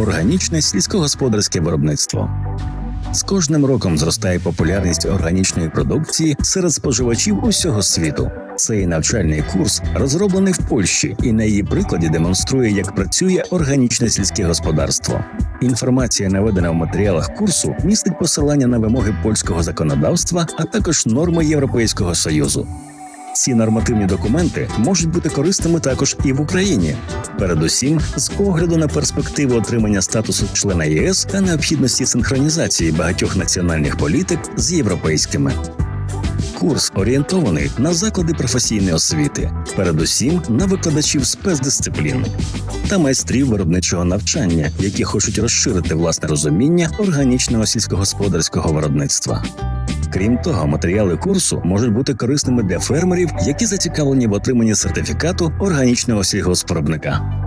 органічне сільськогосподарське виробництво. З кожним роком зростає популярність органічної продукції серед споживачів усього світу. Цей навчальний курс розроблений в Польщі і на її прикладі демонструє, як працює органічне сільське господарство. Інформація, наведена в матеріалах курсу, містить посилання на вимоги польського законодавства, а також норми Європейського союзу. Ці нормативні документи можуть бути корисними також і в Україні, передусім з огляду на перспективу отримання статусу члена ЄС та необхідності синхронізації багатьох національних політик з європейськими. Курс орієнтований на заклади професійної освіти, передусім на викладачів спецдисциплін та майстрів виробничого навчання, які хочуть розширити власне розуміння органічного сільськогосподарського виробництва. Крім того, матеріали курсу можуть бути корисними для фермерів, які зацікавлені в отриманні сертифікату органічного сільгоспвиробника.